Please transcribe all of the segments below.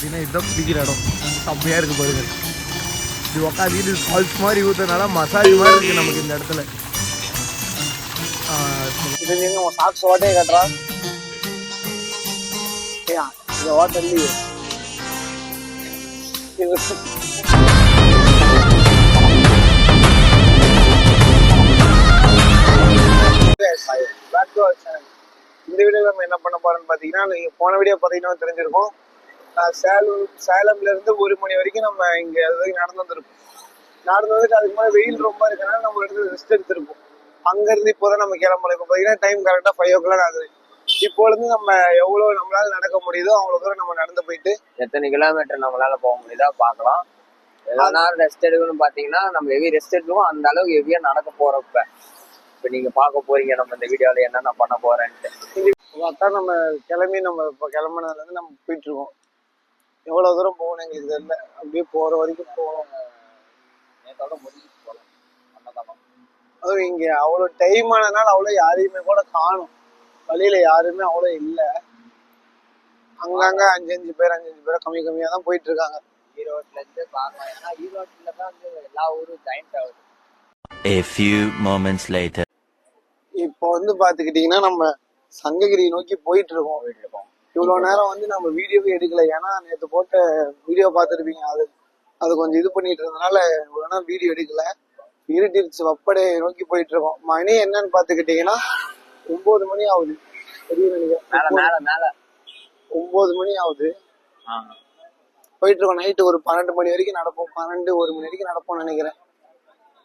பார்த்தீங்கன்னா இதுதான் பிடிக்கிற இடம். செம்மையாக இருக்குது பாருங்க. இது உக்காந்துட்டு ஃபால்ஸ் மாதிரி ஊற்றுறதுனால மசாஜ் மாதிரி இருக்குது நமக்கு இந்த இடத்துல. இது உன் சாக்ஸ் ஓட்டையே கட்டுறா. இதை ஓட்ட இல்லையே இந்த வீடியோ நம்ம என்ன பண்ண போறோம்னு பாத்தீங்கன்னா போன வீடியோ பாத்தீங்கன்னா தெரிஞ்சிருக்கும். சேலம் சேலம்ல இருந்து ஒரு மணி வரைக்கும் நம்ம இங்க வரைக்கும் நடந்து வந்திருப்போம். நடந்து வந்துட்டு அதுக்கு மேலே வெயில் ரொம்ப இருக்கனால நம்ம இடத்துல ரெஸ்ட் எடுத்திருப்போம். அங்க இருந்து இப்போதான் நம்ம கிளம்பலாம் இப்போ பாத்தீங்கன்னா டைம் கரெக்டா ஃபைவ் ஓ கிளாக் ஆகுது. இப்போ இருந்து நம்ம எவ்வளவு நம்மளால நடக்க முடியுதோ அவ்வளவு தூரம் நம்ம நடந்து போயிட்டு எத்தனை கிலோமீட்டர் நம்மளால போக முடியுதா பார்க்கலாம். நேரம் ரெஸ்ட் எடுக்கணும்னு பாத்தீங்கன்னா நம்ம ஹெவி ரெஸ்ட் எடுக்கணும் அந்த அளவுக்கு ஹெவியா நடக்க போறப்ப. இப்ப நீங்க பார்க்க போறீங்க நம்ம இந்த வீடியோல என்னென்ன பண்ண போறேன்ட்டு. பார்த்தா நம்ம கிளம்பி நம்ம இப்போ கிளம்புனதுல இருந்து நம்ம போயிட்டு எவ்வளவு தூரம் போகணும் எங்களுக்கு தெரியல. அப்படியே போற வரைக்கும் போகணும். போகலாம். அன்னதானம் அதுவும் இங்க அவ்வளவு டைம் ஆனதுனால அவ்வளவு யாரையுமே கூட காணும். வழியில யாருமே அவ்வளவு இல்ல. அங்கங்க அஞ்சு அஞ்சு பேர் அஞ்சு அஞ்சு பேர் கம்மி கம்மியா தான் போயிட்டு இருக்காங்க ஈரோட்ல இருந்து பார்க்கலாம் ஏன்னா ஈரோட்ல தான் வந்து எல்லா ஊரும் ஜாயிண்ட் ஆகுது. A few moments later. இப்போ வந்து பாத்துக்கிட்டீங்கன்னா நம்ம சங்ககிரி நோக்கி போயிட்டு இருக்கோம் போயிட்டு இருக்கோம் இவ்வளவு நேரம் வந்து நம்ம வீடியோவே எடுக்கல. ஏன்னா நேத்து போட்ட வீடியோ பார்த்துருப்பீங்க. அது அது கொஞ்சம் இது பண்ணிட்டு இருந்தனால இவ்வளவு நேரம் வீடியோ எடுக்கல. இருட்டிருச்சு. வப்படை நோக்கி போயிட்டு இருக்கோம். மணி என்னன்னு பாத்துக்கிட்டீங்கன்னா ஒன்பது மணி ஆகுது. தெரியும் மேல நினைக்கிறேன் மேல மேல. ஒன்பது மணி ஆகுது. போயிட்டு இருக்கோம். நைட்டு ஒரு பன்னெண்டு மணி வரைக்கும் நடப்போம். பன்னெண்டு ஒரு மணி வரைக்கும் நடப்போம்னு நினைக்கிறேன்.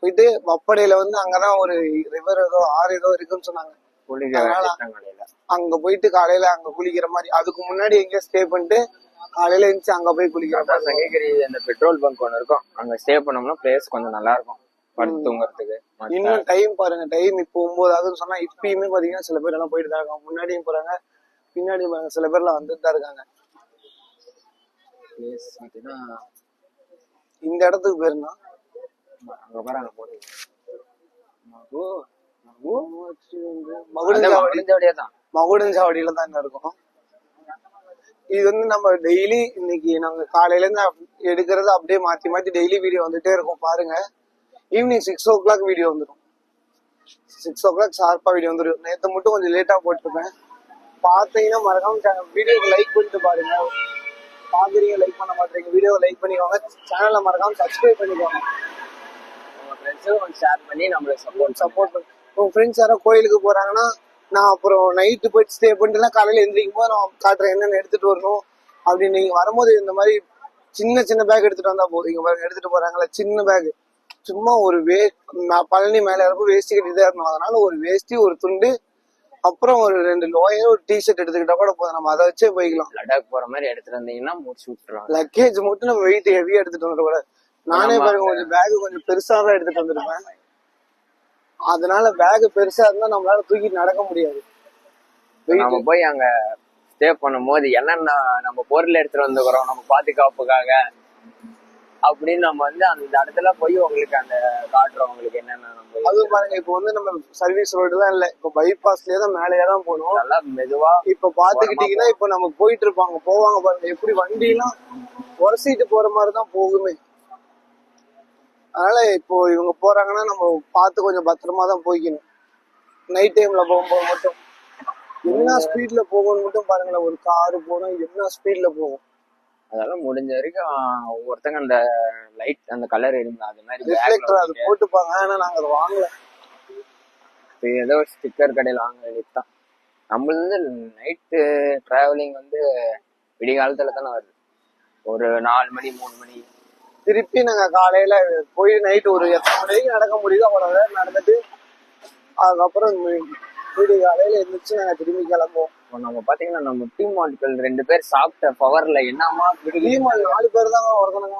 போயிட்டு வப்படையில வந்து அங்கதான் ஒரு ரிவர் ஏதோ ஆறு ஏதோ இருக்குன்னு சொன்னாங்க. அங்க போயிட்டு காலையில அங்க குளிக்கிற மாதிரி அதுக்கு முன்னாடி எங்கேயோ ஸ்டே பண்ணிட்டு காலையில எழுந்துச்சு அங்க போய் குளிக்கிற மாதிரி. சங்ககிரி அந்த பெட்ரோல் பங்க் ஒன்று இருக்கும். அங்க ஸ்டே பண்ணோம்னா பிளேஸ் கொஞ்சம் நல்லா இருக்கும். படுத்து தூங்குறதுக்கு. இன்னும் டைம் பாருங்க டைம் இப்போ ஒன்பது ஆகுதுன்னு சொன்னா இப்பயுமே பாத்தீங்கன்னா சில பேர் எல்லாம் போயிட்டு தான் இருக்காங்க. முன்னாடியும் போறாங்க பின்னாடியும் போறாங்க. சில பேர்லாம் வந்துட்டு தான் இருக்காங்க. Place பாத்தீங்கன்னா இந்த இடத்துக்கு பேருனா அங்க பாருங்க போட்டு. மகுடஞ்சாவடி. முடிஞ்சபடியே தான் இருக்கும். இது வந்து நம்ம டெய்லி இன்னைக்கு நாங்க காலையில இருந்து எடுக்கிறது அப்படியே மாத்தி மாத்தி டெய்லி வீடியோ வந்துட்டே இருக்கும். பாருங்க. Evening six o'clock video வந்துடும் சிக்ஸ் ஓ கிளாக் ஷார்ப்பா வீடியோ வந்துடும் நேத்து மட்டும் கொஞ்சம் லேட்டா போட்டிருப்பேன். பார்த்தீங்கன்னா மறக்காம வீடியோக்கு லைக் பண்ணிட்டு பாருங்க. பாக்குறீங்க லைக் பண்ண மாட்டீங்க. வீடியோவை லைக் பண்ணிக்கோங்க. சேனலை மறக்காம சப்ஸ்கிரைப் பண்ணிக்கோங்க. ஷேர் பண்ணி நம்மளுக்கு சப்போர்ட் சப்போர்ட் பண்ணு உங்க ஃப்ரெண்ட்ஸ் யாரோ கோயிலுக்கு போறாங்கன்னா நான் அப்புறம் நைட்டு போயிட்டு ஸ்டே பண்ணிட்டுலாம் காலையில எந்திரிக்கும் போது நான் காட்டுறேன் என்னென்ன எடுத்துட்டு வரணும் அப்படின்னு நீங்க வரும்போது இந்த மாதிரி சின்ன சின்ன பேக் எடுத்துட்டு வந்தா போதும். இங்க பாருங்க எடுத்துட்டு போறாங்களே சின்ன பேக் சும்மா ஒரு வே பழனி மேல இருப்ப வேஷ்டி கட்டிட்டு தான் இருக்கணும் அதனால ஒரு வேஷ்டி ஒரு துண்டு அப்புறம் ஒரு ரெண்டு லோயர் ஒரு டிஷர்ட் எடுத்துக்கிட்டா கூட போதும். நம்ம அதை வச்சே போய்க்கலாம். லடாக் போற மாதிரி எடுத்துட்டு வந்தீங்கன்னா முடிச்சு விட்டுருவாங்க. லக்கேஜ் மட்டும் நம்ம வெயிட் ஹெவியா எடுத்துட்டு வந்துடக்கூடாது. நானே பாருங்க கொஞ்சம் பேக் கொஞ்சம் பெருசா தான் எடுத்துட்டு வந்திருப்பேன். அதனால பேக் பெருசா இருந்தா நம்மளால தூக்கிட்டு நடக்க முடியாது. நம்ம போய் அங்க ஸ்டே பண்ணும்போது என்னென்ன நம்ம பொருள் எடுத்துட்டு வந்துக்கிறோம் நம்ம பாதுகாப்புக்காக அப்படின்னு நம்ம வந்து அந்த இடத்துல போய் உங்களுக்கு அந்த காட்டுறோம் உங்களுக்கு என்னென்ன நம்ம அதுவும் பாருங்க இப்போ வந்து நம்ம சர்வீஸ் ரோடு தான் இல்ல. இப்போ பைபாஸ்லயே தான் மேலேயே தான் போகணும். நல்லா மெதுவா இப்ப பாத்துக்கிட்டீங்கன்னா இப்ப நம்ம போயிட்டு இருப்பாங்க. போவாங்க பாருங்க எப்படி வண்டி எல்லாம் உரசிட்டு போற மாதிரி தான் போகுமே. அதனால இப்போ இவங்க போறாங்கன்னா நம்ம பார்த்து கொஞ்சம் பத்திரமா தான் போய்க்கணும் நைட் டைம்ல போகும்போது மட்டும். என்ன ஸ்பீட்ல போகணும்னு மட்டும் பாருங்களேன். ஒரு காரு போனா என்ன ஸ்பீட்ல போகும்? அதெல்லாம் முடிஞ்ச வரைக்கும் ஒவ்வொருத்தங்க அந்த லைட் அந்த கலர் இருந்தா அது மாதிரி ரிஃப்ளெக்டர் அது போட்டுப்பாங்க. ஆனா நாங்க அதை வாங்கல. ஏதோ ஸ்டிக்கர் கடையில் வாங்க வேண்டியதுதான் நம்மளது நைட்டு டிராவலிங் வந்து விடிகாலத்துல தானே வருது. ஒரு நாலு மணி மூணு மணி திருப்பி நாங்க காலையில போய் நைட் ஒரு எத்தனை மணி வரைக்கும் நடக்க முடியுதோ அவ்வளவு நேரம் நடந்துட்டு அதுக்கப்புறம் வீடு காலையில எழுந்திரிச்சு நாங்க திரும்பி கிளம்புவோம். இப்போ நம்ம பாத்தீங்கன்னா நம்ம டீம் ஆட்கள் ரெண்டு பேர் சாப்பிட்ட பவர்ல என்னமா டீம் நாலு பேர் தான் ஒருத்தனுங்க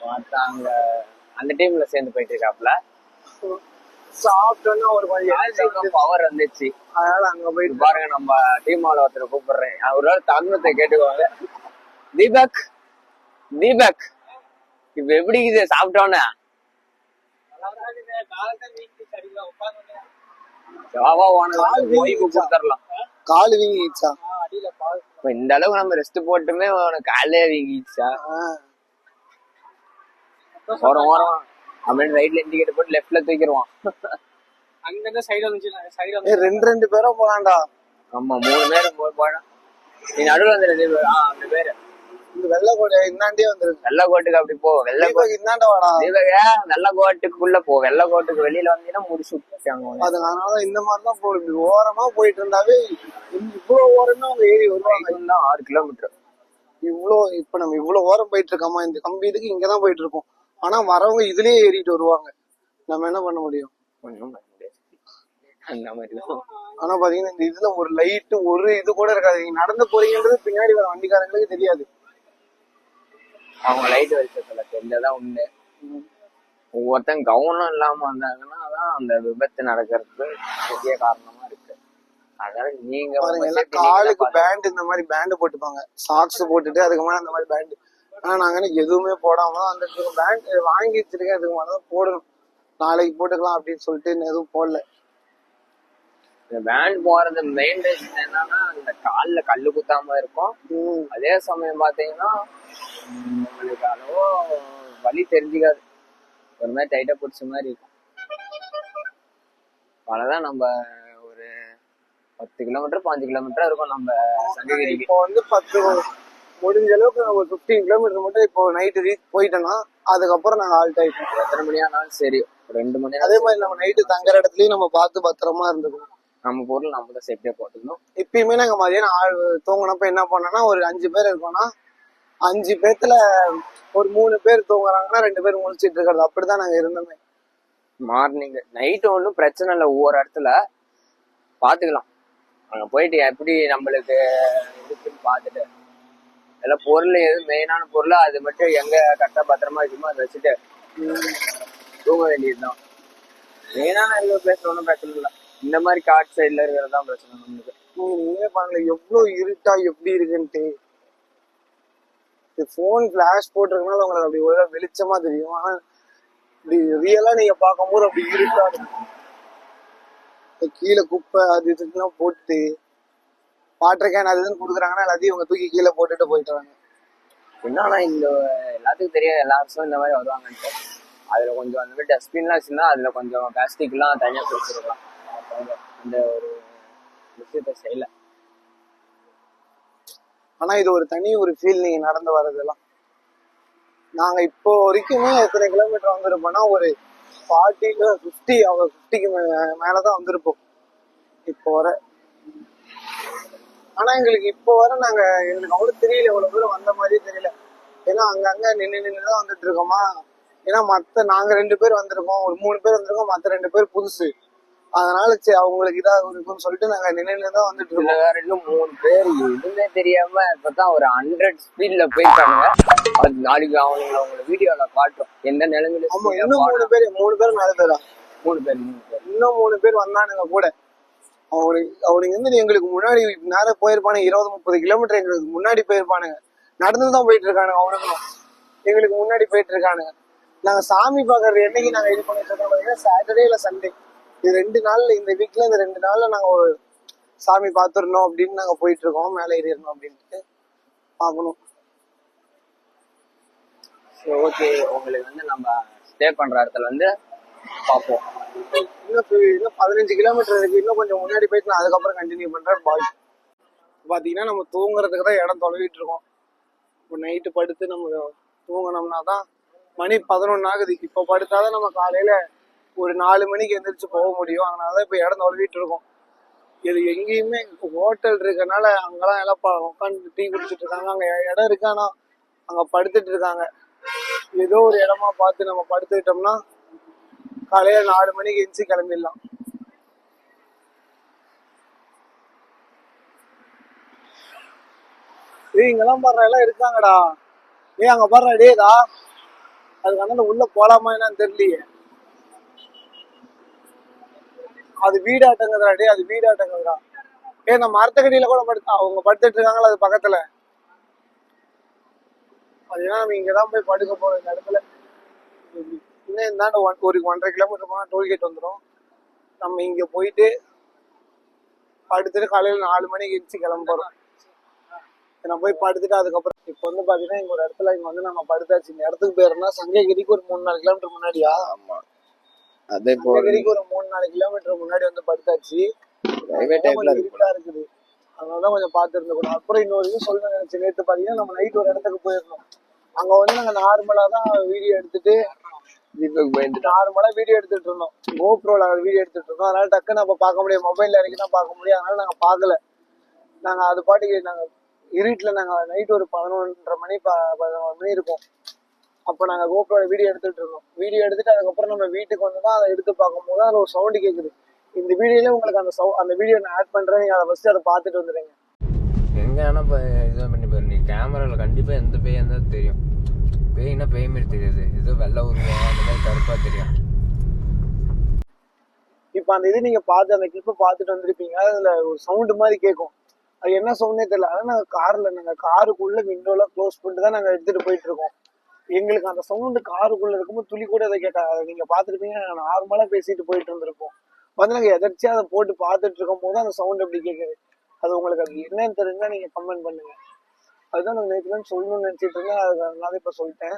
பார்த்தாங்க அந்த டீம்ல சேர்ந்து போயிட்டு இருக்காப்ல சாப்பிட்டோன்னா ஒரு கொஞ்சம் பவர் வந்துச்சு? அதனால அங்க போயிட்டு பாருங்க நம்ம டீம் ஆள் ஒருத்தர் கூப்பிடுறேன். நாள் தருணத்தை கேட்டுக்கோங்க. தீபக் தீபக். இப்ப எப்படி இது சாப்பிட்டோன்னே? கால் வந்து வீங்கிச்சா? இந்த அளவுக்கு நம்ம ரெஸ்ட் போட்டுமே உனக்கு காலே வீங்கிச்சா ஓரம் ஓரம். அப்படின்னு ரைட்ல இண்டிகேட்டர் போட்டு லெஃப்ட்ல தூக்கிடுவான். அங்க இருந்து சைடு வந்துச்சு சைடு ஏய், ரெண்டு ரெண்டு பேரா போலாம்டா ஆமா மூணு பேரும் போய் போனா. நீ நடுவில் வந்துடுது ஆ அந்த பேரு. இந்த வெள்ளை கோட்டை இந்தாண்டே வந்துருக்கு வெள்ளை கோட்டுக்கு அப்படி போ வெள்ளை கோட்டு தீபக் இந்தாண்ட வாடா. தீபக வெள்ளை கோட்டுக்குள்ள போ வெள்ளை கோட்டுக்கு வெளியில வந்தீங்கன்னா முடிச்சு விட்டுருக்காங்க. அது அதனால இந்த மாதிரிதான் போடும் இப்படி ஓரமா போயிட்டு இருந்தாவே இவ்வளவு ஓரமா அவங்க ஏறி வருவாங்க. ஆறு கிலோமீட்டர். இவ்வளோ இப்ப நம்ம இவ்வளவு ஓரம் போயிட்டு இருக்கோமா? இந்த கம்பி இதுக்கு இங்கதான் போயிட்டு இருக்கோம். ஆனா வரவங்க இதுலயே ஏறிட்டு வருவாங்க. நம்ம என்ன பண்ண முடியும்? அந்த மாதிரி ஆனா பாத்தீங்கன்னா இந்த இதுல ஒரு லைட் ஒரு இது கூட இருக்காது. நீங்க நடந்து போறீங்கன்றது பின்னாடி வர வண்டிக்காரங்களுக்கு தெரியாது. அவங்க லைட் வெளிச்சத்துல தெரிஞ்சதான் உண்டு. ஒவ்வொருத்தன் கவனம் இல்லாம வந்தாங்கன்னா அதான் அந்த விபத்து நடக்கிறதுக்கு முக்கிய காரணமா இருக்கு. அதனால நீங்க காலுக்கு. பேண்ட் இந்த மாதிரி பேண்ட் போட்டுப்பாங்க. சாக்ஸ் போட்டுட்டு அதுக்கு மேல அந்த மாதிரி பேண்ட் ஆனா நாங்க எதுவுமே போடாம தான் இருக்கோம் பேண்ட் வாங்கி வச்சிருக்கேன் அதுக்கு மேல தான் போடணும். நாளைக்கு போட்டுக்கலாம் அப்படின்னு சொல்லிட்டு எதுவும் போடல. இந்த வேன் போறது மெயின் ரீசன் என்னன்னா அந்த கால்ல கல்லு குத்தாம இருக்கும். அதே சமயம் பாத்தீங்கன்னா உம், உங்களுக்கு அளவோ வலி தெரிஞ்சுக்காது. ஒரு மாதிரி டைட்டா பிடிச்ச மாதிரி இருக்கும். அவ்வளவுதான் நம்ம ஒரு பத்து கிலோமீட்டர் பாஞ்சு கிலோமீட்டர் இருக்கும் நம்ம சங்ககிரிக்கு. இப்போ வந்து பத்து முடிஞ்ச அளவுக்கு ஒரு பிப்டீன் கிலோமீட்டர் மட்டும் இப்போ நைட்டு ரீச் போயிட்டோம்னா அதுக்கப்புறம் நாங்க ஆல்ட் ஆயிட்டோம் எத்தனை மணி ஆனாலும் சரி ரெண்டு மணி அதே மாதிரி நம்ம நைட்டு தங்குற இடத்துலயும் நம்ம பார்த்து பத்திரமா இருந்துக்கணும் நம்ம பொருள் நம்ம தான் சேஃப்டியா போட்டுக்கணும். இப்பயுமே நாங்க மதியானம் ஆள் தூங்கினப்ப என்ன பண்ணோம்னா ஒரு அஞ்சு பேர் இருக்கோம்னா அஞ்சு பேர்த்துல ஒரு மூணு பேர் தூங்குறாங்கன்னா ரெண்டு பேர் முழிச்சிட்டு இருக்கிறது. அப்படிதான் நாங்க இருந்தோமே. மார்னிங் நைட்டு ஒன்றும் பிரச்சனை இல்லை. ஒவ்வொரு இடத்துல பார்த்துக்கலாம் அங்கே போயிட்டு எப்படி நம்மளுக்கு இருக்குன்னு பார்த்துட்டு எல்லாம் பொருள் எது மெயினான பொருள் அது மட்டும் எங்க கரெக்டாக பத்திரமா வச்சுமோ அதை வச்சுட்டு தூங்க வேண்டியதுதான். மெயினான பிளேஸ் ஒன்றும் பிரச்சனை இல்லை. இந்த மாதிரி காட் சைடில் இருக்கிறது தான் பிரச்சனை நம்மளுக்கு. நீங்க நீங்களே பாருங்களேன் எவ்வளவு இருட்டா எப்படி இருக்குன்ட்டு. போன் பிளாஷ் போட்டிருக்கனால உங்களுக்கு அப்படி ஒரு வெளிச்சமா தெரியும். ஆனா இப்படி ரியலா நீங்க பார்க்கும்போது அப்படி இருட்டா இருக்கும். கீழே குப்பை அது இதுக்கெல்லாம் போட்டு வாட்டர் கேன் அது இதுன்னு கொடுக்குறாங்கன்னா எல்லாத்தையும் இவங்க தூக்கி கீழே போட்டுட்டு போயிட்டுறாங்க என்னன்னா இந்த எல்லாத்துக்கும் தெரியாது. எல்லா வருஷமும் இந்த மாதிரி வருவாங்கன்ட்டு. அதுல கொஞ்சம் அந்த மாதிரி டஸ்ட்பின்லாம் வச்சுருந்தா அதுல கொஞ்சம் பிளாஸ்டிக்லாம் தனியா பிடிச்சிருக்கலாம் அந்த ஒரு விஷயத்த செய்யல. ஆனா இது ஒரு தனி ஒரு ஃபீல் நீங்க நடந்து வர்றதெல்லாம். நாங்க இப்போ வரைக்குமே எத்தனை கிலோமீட்டர் வந்திருப்போம்னா ஒரு ஃபார்ட்டில ஃபிஃப்டி அவங்க ஃபிஃப்டிக்கு மேலதான் வந்திருப்போம். இப்போ வர. ஆனா எங்களுக்கு இப்போ வர நாங்க எங்களுக்கு அவ்வளவு தெரியல எவ்வளவு தூரம் வந்த மாதிரி தெரியல. ஏன்னா அங்கங்க நின்று நின்று தான் வந்துட்டு இருக்கோமா. ஏன்னா மத்த நாங்க ரெண்டு பேர் வந்திருக்கோம் ஒரு மூணு பேர் வந்திருக்கோம் மத்த ரெண்டு பேர் புதுசு. அதனால சரி அவங்களுக்கு இதா இருக்கும்னு சொல்லிட்டு நாங்க நின்று தான் வந்துட்டு இருக்கோம். வேற இன்னும் மூணு பேர் எதுவுமே தெரியாம இப்பதான் ஒரு ஹண்ட்ரட் ஸ்பீட்ல போயிருக்காங்க. அது நாளைக்கு அவங்கள உங்களை வீடியோல காட்டும் எந்த நிலைமையில ஆமா இன்னும் மூணு பேர் மூணு பேர் நாலு பேரா? மூணு பேர் மூணு பேர். இன்னும் மூணு பேர் வந்தானுங்க கூட. அவனுக்கு அவனுங்க வந்து எங்களுக்கு முன்னாடி நேரம் போயிருப்பானுங்க இருபது முப்பது கிலோமீட்டர் எங்களுக்கு முன்னாடி போயிருப்பானுங்க. நடந்து தான் போயிட்டு இருக்கானுங்க அவனுங்களும். எங்களுக்கு முன்னாடி போயிட்டு இருக்கானுங்க. நாங்க சாமி பாக்குறது என்னைக்கு நாங்க இது பண்ணிட்டு இருக்கோம் சாட்டர்டே இல்ல சண்டே இது ரெண்டு நாள்ல இந்த வீக்ல இந்த ரெண்டு நாள்ல நாங்க ஒரு சாமி பாத்துடணும் அப்படின்னு நாங்க போயிட்டு இருக்கோம். மேலே ஏறிடணும் அப்படின்ட்டு பார்க்கணும். ஓகே உங்களுக்கு வந்து நம்ம ஸ்டே பண்ற இடத்துல வந்து பார்ப்போம். இன்னும் இன்னும் பதினஞ்சு கிலோமீட்டர் இருக்கு. இன்னும் கொஞ்சம் முன்னாடி போயிட்டு நான் அதுக்கப்புறம் கண்டினியூ பண்றேன். பாய் பாத்தீங்கன்னா நம்ம தூங்குறதுக்கு தான் இடம் தொலைவிட்டு இருக்கோம். இப்போ நைட்டு படுத்து நம்ம தூங்கினோம்னா தான் மணி பதினொன்னு ஆகுது இப்போ படுத்தாதான் நம்ம காலையில ஒரு நாலு மணிக்கு எந்திரிச்சு போக முடியும். அதனால இப்போ இடம் தொலைவிட்டு இருக்கோம். இது எங்கேயுமே ஹோட்டல் இருக்கனால அங்கெல்லாம் எல்லாம் உட்காந்து டீ குடிச்சிட்டு இருக்காங்க. அங்க இடம் இருக்கானா அங்கே அங்க படுத்துட்டு இருக்காங்க. ஏதோ ஒரு இடமா பார்த்து நம்ம படுத்துக்கிட்டோம்னா காலையில நாலு மணிக்கு எந்திரிச்சு கிளம்பிடலாம். ஏய் இங்கெல்லாம் பாடுற எல்லாம் இருக்காங்கடா. ஏய் அங்க பாடுற டேதா அதுக்கு அண்ணன் உள்ள போலாமா என்னன்னு தெரியலையே. அது வீடாட்டங்குதுடா டேய் அது வீடாட்டங்குதுடா ஏ இந்த மரத்தக்கடியில கூட படுத்தா அவங்க படுத்துட்டு இருக்காங்களா அது பக்கத்துல. அது ஏன்னா நம்ம இங்கதான் போய் படுக்க போறோம் இந்த இடத்துல. இன்னும் இந்தாண்ட ஒன் ஒரு ஒன்றரை கிலோமீட்டர் போனால் டோல்கேட் வந்துடும் நம்ம இங்க போயிட்டு படுத்துட்டு காலையில் நாலு மணிக்கு எந்திரிச்சு கிளம்புறோம். நான் போய் படுத்துட்டு அதுக்கப்புறம் இப்போ வந்து பார்த்தீங்கன்னா இங்க ஒரு இடத்துல இங்கே வந்து நம்ம படுத்தாச்சு. இந்த இடத்துக்கு பேருனா சங்ககிரிக்கு ஒரு மூணு நாலு கிலோமீட்டர் முன்னாடியா? ஆமா. அதே சங்ககிரிக்கு ஒரு மூணு நாலு கிலோமீட்டர் முன்னாடி வந்து படுத்தாச்சு. அதான் டைப்ல இருக்குது. அதனாலதான் கொஞ்சம் பார்த்து இருந்துக்கணும் அப்புறம் இன்னொரு இது சொல்ல நினைச்சு நேற்று பாத்தீங்கன்னா நம்ம நைட் ஒரு இடத்துக்கு போயிருந்தோம். அங்க வந்து நாங்க நார்மலா தான் வீடியோ எடுத்துட்டு நார்மலா வீடியோ எடுத்துட்டு இருந்தோம். கோப்ரோல வீடியோ எடுத்துட்டு இருந்தோம். அதனால டக்குன்னு நம்ம பார்க்க முடியும் மொபைல்ல இறக்கி தான் பார்க்க முடியும். அதனால நாங்க பார்க்கல. நாங்க அது பாட்டுக்கு நாங்க இருட்டுல நாங்க நைட் ஒரு பதினொன்றரை மணி பதினொரு மணி இருக்கும். அப்போ நாங்க கோப்ரோல வீடியோ எடுத்துட்டு இருந்தோம். வீடியோ எடுத்துட்டு அதுக்கப்புறம் நம்ம வீட்டுக்கு வந்து தான் அதை எடுத்து பார்க்கும்போது அதுல ஒரு சவுண்டு கேக்குது. இந்த வீடியோல உங்களுக்கு அந்த சவு அந்த வீடியோ நான் ஆட் பண்றேன். நீங்க அதை ஃபர்ஸ்ட் அதை பார்த்துட்டு வந்துடுங்க. எங்க ஆனா இப்போ இது பண்ணி பாரு நீ கேமரால கண்டிப்பா எந்த பேய் இருந்தாலும் தெரியும். பேய்னா பேய் மாதிரி தெரியாது. ஏதோ வெள்ளை உருவம் அந்த மாதிரி கருப்பா தெரியும். இப்போ அந்த இது நீங்க பார்த்து அந்த கிளிப்பை பார்த்துட்டு வந்திருப்பீங்க. அதுல ஒரு சவுண்டு மாதிரி கேட்கும் அது என்ன சவுண்டே தெரியல. அதான் நாங்க கார்ல நாங்க காருக்குள்ள விண்டோல க்ளோஸ் பண்ணிட்டு தான் நாங்க எடுத்துட்டு போயிட்டு இருக்கோம். எங்களுக்கு அந்த சவுண்டு காருக்குள்ள இருக்கும்போது துளி கூட அதை கேட்டா நீங்க நாங்க நார்மலா பேசிட்டு போயிட்டு இருந்திருப்போம். வந்து நாங்க எதர்ச்சியா அதை போட்டு பார்த்துட்டு இருக்கும் போது அந்த சவுண்ட் எப்படி கேட்குது அது உங்களுக்கு அது என்னன்னு தெரிஞ்சா நீங்க கமெண்ட் பண்ணுங்க. அதுதான் நான் நேற்று சொல்லணும்னு நினைச்சிட்டு இருந்தேன். அது அதனால இப்ப சொல்லிட்டேன்.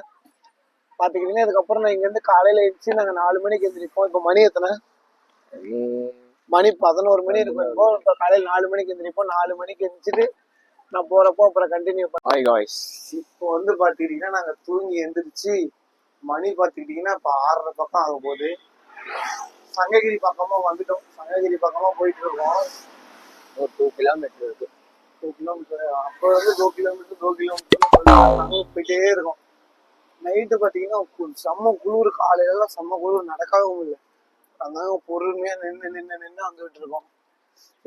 பாத்துக்கிட்டீங்கன்னா அதுக்கப்புறம் நான் இங்க இருந்து காலையில எழுந்துச்சு நாங்க நாலு மணிக்கு எந்திரிப்போம். இப்ப மணி எத்தனை? மணி பதினோரு மணி இருக்கும். இப்போ காலையில நாலு மணிக்கு எந்திரிப்போம். நாலு மணிக்கு எந்திரிச்சிட்டு நான் போறப்போ அப்புறம் கண்டினியூ ஹாய் காய்ஸ் இப்போ வந்து பாத்துக்கிட்டீங்கன்னா நாங்க தூங்கி எந்திரிச்சு மணி பாத்துக்கிட்டீங்கன்னா இப்ப ஆறரை பக்கம் ஆக போகுது. சங்ககிரி பக்கமா வந்துட்டோம். சங்ககிரி பக்கமா போயிட்டு இருக்கோம். ஒரு டூ கிலோமீட்டர் இருக்கு. டூ கிலோமீட்டர் அப்போ வந்து டூ கிலோமீட்டர் டூ கிலோமீட்டர் போயிட்டே இருக்கோம். நைட்டு பாத்தீங்கன்னா கு- செம்ம குளிர். காலையில எல்லாம் செம்ம குளிர். நடக்கவும் இல்லை அதாங்க பொறுமையா நின்று நின்று நின்று வந்துகிட்டு இருக்கோம்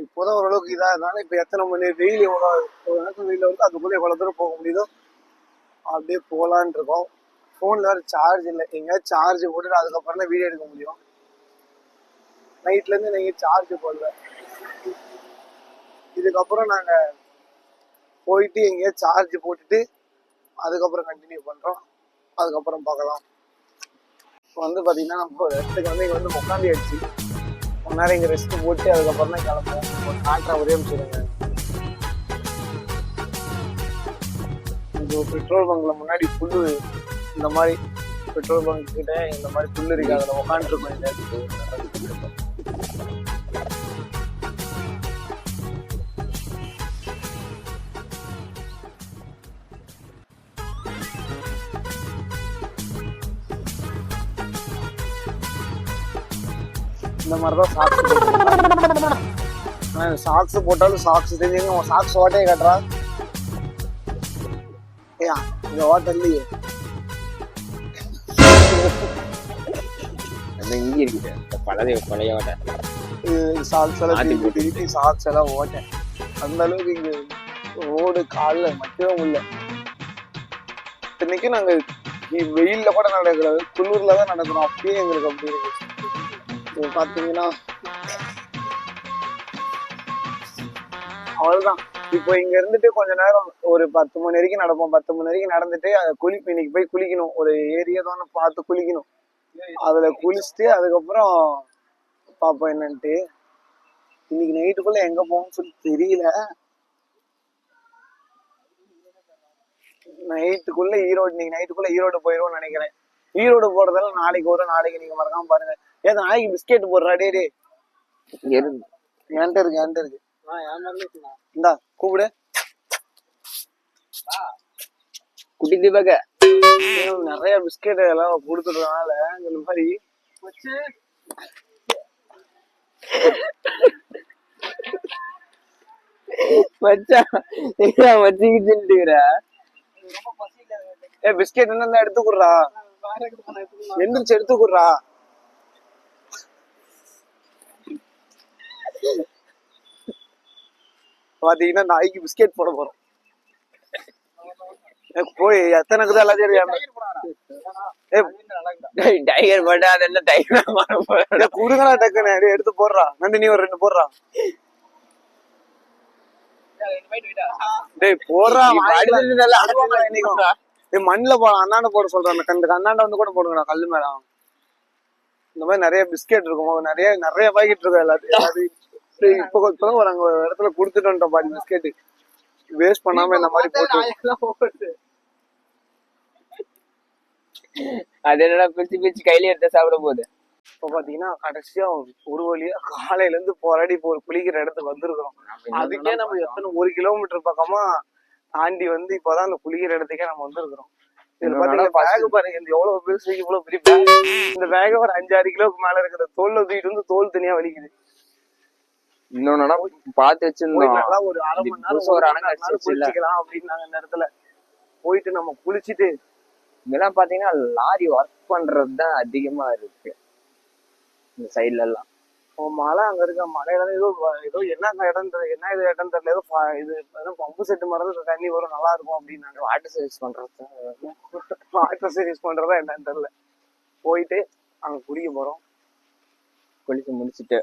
இப்போதான் ஓரளவுக்கு இதாக இருந்தாலும் இப்போ எத்தனை மணி வெயில் எவ்வளோ ஒரு நேரத்தில் வெயில வந்து அதுக்குள்ளே எவ்வளோ தூரம் போக முடியுதோ அப்படியே போகலான் இருக்கோம். ஃபோனில் வேறு சார்ஜ் இல்லை. எங்கேயாவது சார்ஜ் போட்டுட்டு அதுக்கப்புறம் தான் வீடியோ எடுக்க முடியும். நைட்ல இருந்து சார்ஜ் போடுவேன். இதுக்கப்புறம் நாங்க போயிட்டு எங்கேயாவது சார்ஜ் போட்டுட்டு அதுக்கப்புறம் கண்டினியூ பண்றோம். அதுக்கப்புறம் பார்க்கலாம். இப்போ வந்து பார்த்தீங்கன்னா நம்ம ஒரு இடத்துக்கு வந்து இங்கே வந்து உட்காந்து ஆயிடுச்சு கொஞ்ச நேரம் இங்க ரெஸ்ட் போட்டு அதுக்கப்புறம் தான் கிளம்புவோம். ஒரு காட்டுற ஒரே நிமிஷம் இந்த பெட்ரோல் பங்க்ல முன்னாடி புல்லு இந்த மாதிரி பெட்ரோல் பங்க் கிட்ட இந்த மாதிரி புல்லு இருக்கு. அதுல உட்காந்துருக்கோம் மாதிரி தான் சாக்ஸ் சாக்ஸ் போட்டாலும் சாக்ஸ் தெரிஞ்சுங்க உன் சாக்ஸ் ஓட்டையே கட்டுறா. ஏயா இந்த ஓட்டை இல்லையே இங்க இருக்குது பழைய பழைய ஓட்ட. சாக்ஸ் எல்லாம் திருப்பி சாக்ஸ் எல்லாம் ஓட்டேன் அந்த அளவுக்கு இங்க ரோடு காலில் மட்டும் உள்ள. இன்னைக்கு நாங்க இ- வெயில்ல கூட நடக்கிறது குளிர்ல தான் நடக்கிறோம். அப்பயே எங்களுக்கு அப்படி இருக்கு இப்போ பாத்தீங்கன்னா அவ்வளவுதான். இப்போ இங்க இருந்துட்டு கொஞ்ச நேரம் ஒரு பத்து மணி வரைக்கும் நடப்போம். பத்து மணி வரைக்கும் நடந்துட்டு அதை குளி இன்னைக்கு போய் குளிக்கணும். ஒரு ஏரியா தானே பார்த்து குளிக்கணும். அதுல குளிச்சுட்டு அதுக்கப்புறம் பார்ப்போம் என்னன்ட்டு. இன்னைக்கு நைட்டுக்குள்ள எங்க போகணும்னு சொல்லி தெரியல. நைட்டுக்குள்ள ஈரோடு இன்னைக்கு நைட்டுக்குள்ள ஈரோடு போயிடுவோம்னு நினைக்கிறேன். ஈரோடு போறதெல்லாம் நாளைக்கு வரும் நாளைக்கு நீங்க மறக்காம பாருங்க. ஏன் நாளைக்கு பிஸ்கெட் போடுறா டே டே என்கிட்ட இருக்கு என்கிட்ட இருக்கு. இந்தா கூப்பிடு. குட்டி தீபக நிறைய பிஸ்கெட் எல்லாம் கொடுத்துறதுனால இந்த மாதிரி. ஏ பிஸ்கெட் என்ன எடுத்து குடுறா? எந்திரிச்சு எடுத்து பாத்தீங்கன்னா நாய்க்கு பிஸ்கெட் போட போறோம். போய் எத்தனை இருக்குது எல்லாத்தையும் டைகர் போட்டா அது என்ன டைகர் குடுங்கடா டக்குன்னு. எடுத்து போடுறா. நண்டு நீ ஒரு ரெண்டு போடுறா. டேய் போடுறா நீ வாங்கிக்கலாம். படுத்துட்டதெல்லாம் அழுவாங்கடா இன்னைக்கும். ஏய் மண்ணுல போ அண்ணாண்ட போட சொல்றேன். கண்டு அண்ணாண்ட வந்து கூட போடுங்கடா கல்லு மேல. இந்த மாதிரி நிறைய பிஸ்கெட் இருக்கும். நிறைய நிறைய பாக்கெட் இருக்கும் எல்லாத்தையும். இப்போ இப்பதான் ஒரு அங்க ஒரு இடத்துல கொடுத்துட்டு வந்துட்டோம் பாடி பிஸ்கெட் வேஸ்ட் பண்ணாம இந்த மாதிரி போட்டு அது என்னடா பிரிச்சு பிரிச்சு கையில எடுத்து சாப்பிட போகுது இப்ப பாத்தீங்கன்னா கடைசியா ஒரு வழியா காலையில இருந்து போராடி இப்போ ஒரு குளிக்கிற இடத்துக்கு வந்திருக்கிறோம். அதுக்கே நம்ம எத்தனை ஒரு கிலோமீட்டர் பக்கமா தாண்டி வந்து இப்பதான் அந்த குளிக்கிற இடத்துக்கே நம்ம வந்திருக்கிறோம். இதுல பாத்தீங்கன்னா பேக் பாருங்க இந்த எவ்வளவு பெருசு இவ்வளவு பெரிய பேக் இந்த பேக் ஒரு அஞ்சாறு கிலோக்கு மேல இருக்கிற தோல்ல தூக்கிட்டு வந்து தோல் தனியா வலிக்குது. இன்னொன்னா பார்த்து போய் வச்சிருந்தோம் ஒரு அரை மணி நேரம் ஒரு அணை. குளிச்சுக்கலாம் அப்படின்னாங்க இந்த இடத்துல. போயிட்டு நம்ம குளிச்சுட்டு இதெல்லாம் பாத்தீங்கன்னா லாரி ஒர்க் பண்றது தான் அதிகமா இருக்கு. இந்த சைடுல எல்லாம் மலை அங்க இருக்க? மலையில ஏதோ ஏதோ என்ன இடம் தெரியல என்ன இது இடம் தெரியல. ஏதோ இது ஏதோ பம்பு செட்டு மாதிரி தண்ணி வரும். நல்லா இருக்கும் அப்படின்னாங்க. வாட்டர் சர்வீஸ் பண்றது வாட்டர் சீரிஸ் பண்றதா என்னன்னு தெரியல. போயிட்டு அங்க குளிக்க போறோம். குளிச்சு முடிச்சிட்டு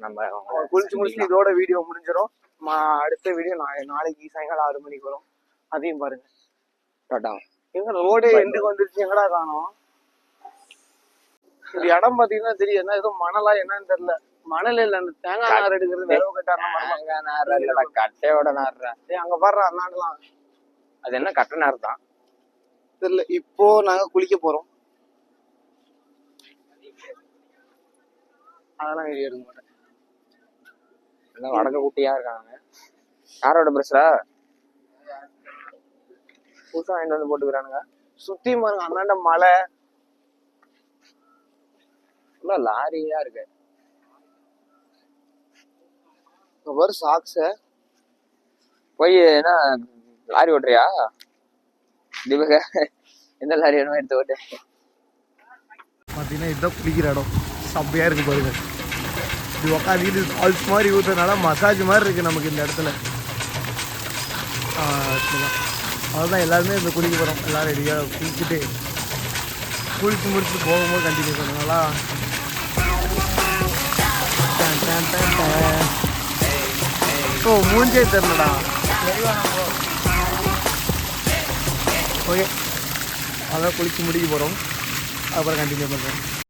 நம்ம குளிச்சு முடிச்சுட்டு இதோட வீடியோ முடிஞ்சிடும் அடுத்த வீடியோ நாளைக்கு சாயங்காலம் ஆறு மணிக்கு வரும். அதையும் பாருங்க. எங்க ரோடே எண்டுக்கு வந்துருச்சு. எங்கடா காணோம்? இந்த இடம் பாத்தீங்கன்னா தெரியும். என்ன ஏதோ மணலா என்னன்னு தெரியல. மணல் இல்ல அந்த தேங்காய் நார் எடுக்கிறது நார் இல்லடா கட்டையோட ஏய், அங்க பாடுற அண்ணாடலாம் அது என்ன கட்டை நார் தான்? தெரியல. இப்போ நாங்க குளிக்க போறோம். அதெல்லாம் வீடியோ எடுக்க மாட்டேன் எல்லாம் வடக்க குட்டியா இருக்காங்க. யாரோட பிரஸ்ரா புதுசா வாங்கிட்டு வந்து போட்டுக்கிறானுங்க. சுத்தி பாருங்க அண்ணாண்ட மலை. ஃபுல்லா லாரியா இருக்கு. ஒரு சாக்ஸ போய் என்ன லாரி ஓட்டுறியா? தீபக எந்த லாரி வேணுமோ எடுத்து ஓட்டு. பாத்தீங்கன்னா இதுதான் குளிக்கிற இடம். சப்பையா இருக்கு பாருங்க. இது உக்காந்துக்கிட்டு மாதிரி ஊற்றுறதுனால மசாஜ் மாதிரி இருக்குது நமக்கு இந்த இடத்துல. அதுதான் எல்லாருமே இந்த குளிக்க போகிறோம் எல்லோரும் ரெடியாக குளிச்சுட்டு குளித்து முடிச்சு போகும்போது கண்டினியூ பண்ணுங்களா ஓ மூஞ்சே தெரிலடா ஓகே. அதான் குளித்து முடிக்க போகிறோம் அப்புறம் கண்டினியூ பண்ணுறோம்